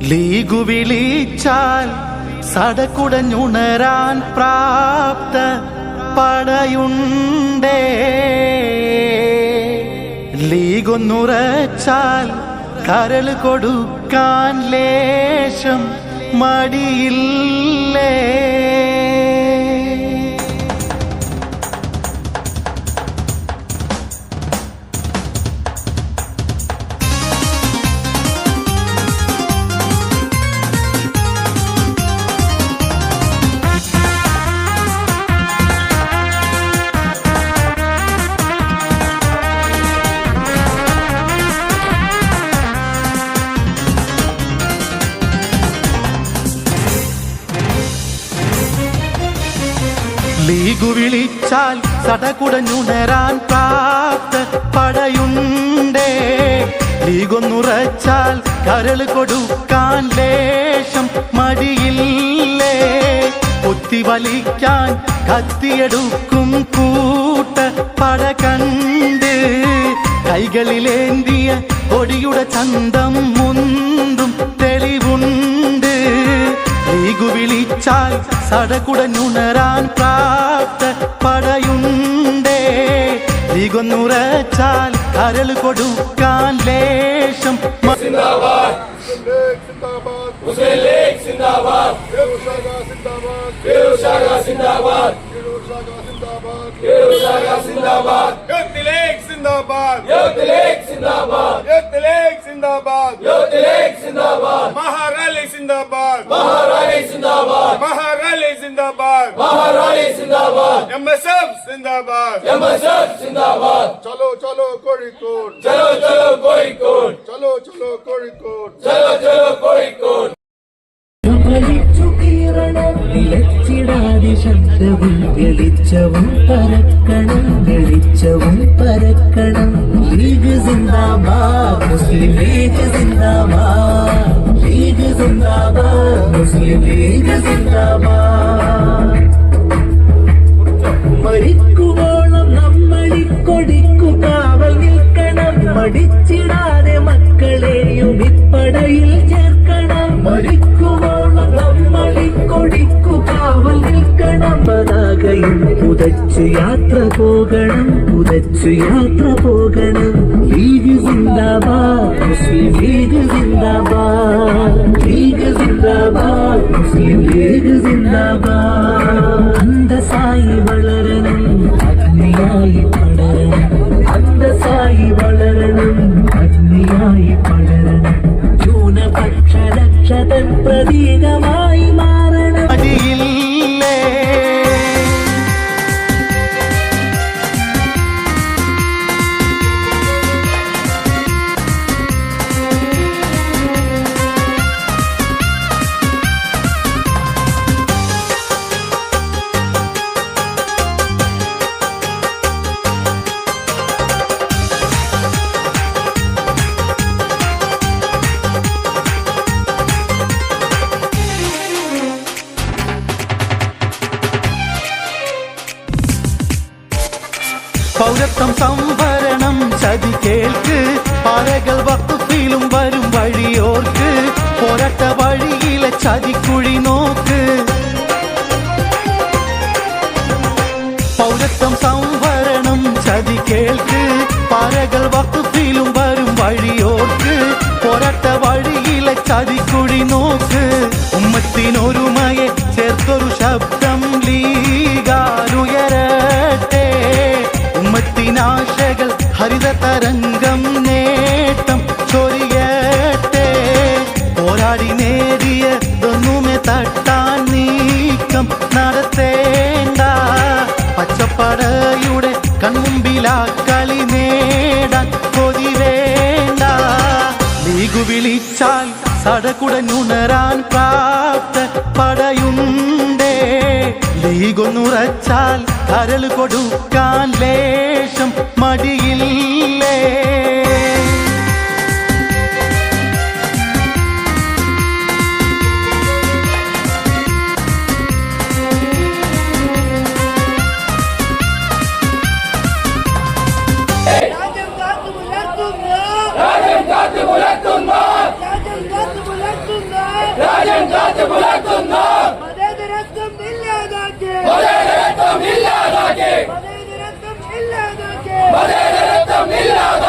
ലീഗു വിളിച്ചാൽ സടക്കുടഞ്ഞുണരാൻ പ്രാപ്ത പടയുണ്ടേ. ലീഗൊന്നുറച്ചാൽ കരൾ കൊടുക്കാൻ ലേശം മടിയില്ലേ? വിളിച്ചാൽ സടകുടഞ്ഞുണരാൻ പ്രാപ്ത പടയുണ്ടേ. ലീഗൊന്നുറച്ചാൽ കരൾ കൊടുക്കാൻ ലേശം മടിയില്ലേ. കുത്തി വലിക്കാൻ കത്തിയെടുക്കും കൂട്ട പട കണ്ട് കൈകളിലേന്തിയ കൊടിയുടെ ചന്തം മുന്തും വിളിച്ചാൽ സടകുടഞ്ഞുണരാൻ പ്രാപ്ത പടയുണ്ടേ. ലീഗൊന്നുറച്ചാൽ കരൾ കൊടുക്കാൻ ലേശം മ- മുസ്ലിം ലീഗ് സിന്ദാബാദ്. Firuzaga MSF जिंदाबाद MSF जिंदाबाद चलो चलो कोड़ीकोट चलो चलो कोड़ीकोट चलो चलो कोड़ीकोट चलो चलो कोड़ीकोट ിടാതി ശബ്ദവും വെളിച്ചവും പരക്കണം വെളിച്ചവും പരക്കണം ലീഗ് സിന്ദാബാദ് മുസ്ലിം ലീഗ് സിന്ദാബാദ് ലീഗ് സിന്ദാബാദ് മുസ്ലിം ലീഗ് സിന്ദാബാദ് മരിക്കുവോളം നമ്മളി കൊടിക്കു കാവൽ നിൽക്കണം മടിച്ചിടാതെ മക്കളെയും ഇപ്പടയിൽ ചേർക്കണം മരിക്കുവോളം നമ്മളി കൊടിക്കു കാവൽ നിൽക്കണം പതാകയും പുതച്ചു യാത്ര പോകണം പുതച്ചു യാത്ര പോകണം ലീഗ് സിന്ദാബാദ് മുസ്ലിം ലീഗ് സിന്ദാബാദ് ലീഗ് സിന്ദാബാദ് മുസ്ലിം ലീഗ് സിന്ദാബാദ് അന്തസായി വളരണം പൗരത്വം സംഭരണം ചതി കേൾക്ക് പാറകൾ വക്കുപ്പിലും വരും വഴിയോർക്ക് പോരാട്ട വഴിയിലെ ചതിക്കുഴി നോക്ക് പൗരത്വം സംവരണം ചതി കേൾക്ക് പാറകൾ വക്കുപ്പിലും വരും വഴിയോർക്ക് പോരാട്ട വഴിയിലെ ചതിക്കുഴി നോക്ക് ഹരിത തരംഗം നേട്ടം ചൊരിയട്ടെ. പോരാടി നേടിയതൊന്നുമേ തട്ടാൻ നീക്കം നടത്തേണ്ട. പച്ചപ്പടയുടെ കൺമുമ്പിലാ കളി നേടാൻ കൊതി വേണ്ട. ലീഗു വിളിച്ചാൽ സടകുടഞ്ഞുണരാൻ പ്രാപ്ത പടയുണ്ടേ ലീഗൊന്നുറച്ചാൽ കരൾ കൊടുക്കാൻ ലേശം മടിയില്ലേ?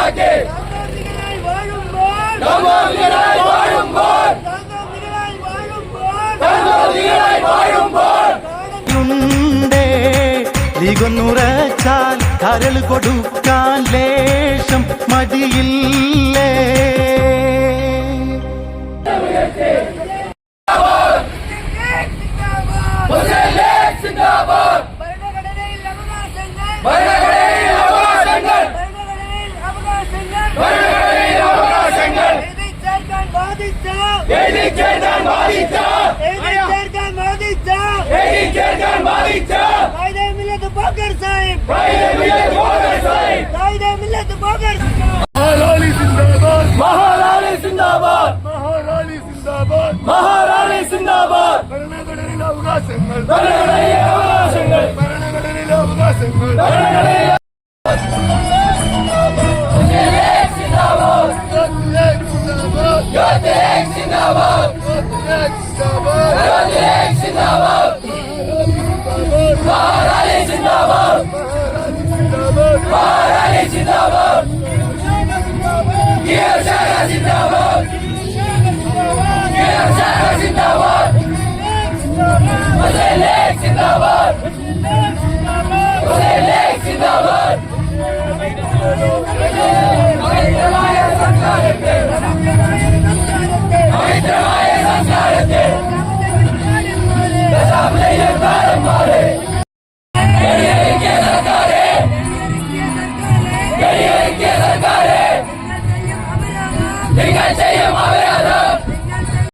മനസ്സിലാക്കി സാങ്കോതികരായി കരൾ കൊടുക്കാൻ ലേശം മതിയില്ലേ മഹാറാണി സിന്ദാബാദ്. മഹാറാണി സിന്ദാബാദ്. മഹാറാണി സിന്ദാബാദ്. മഹാറാണി സിന്ദാബാദ്. ഭരണഘടനയിലെ അവകാശങ്ങൾ. ഭരണഘടനയിലെ അവകാശങ്ങൾ. ഭരണഘടനയിലെ അവകാശങ്ങൾ. ഭരണഘടന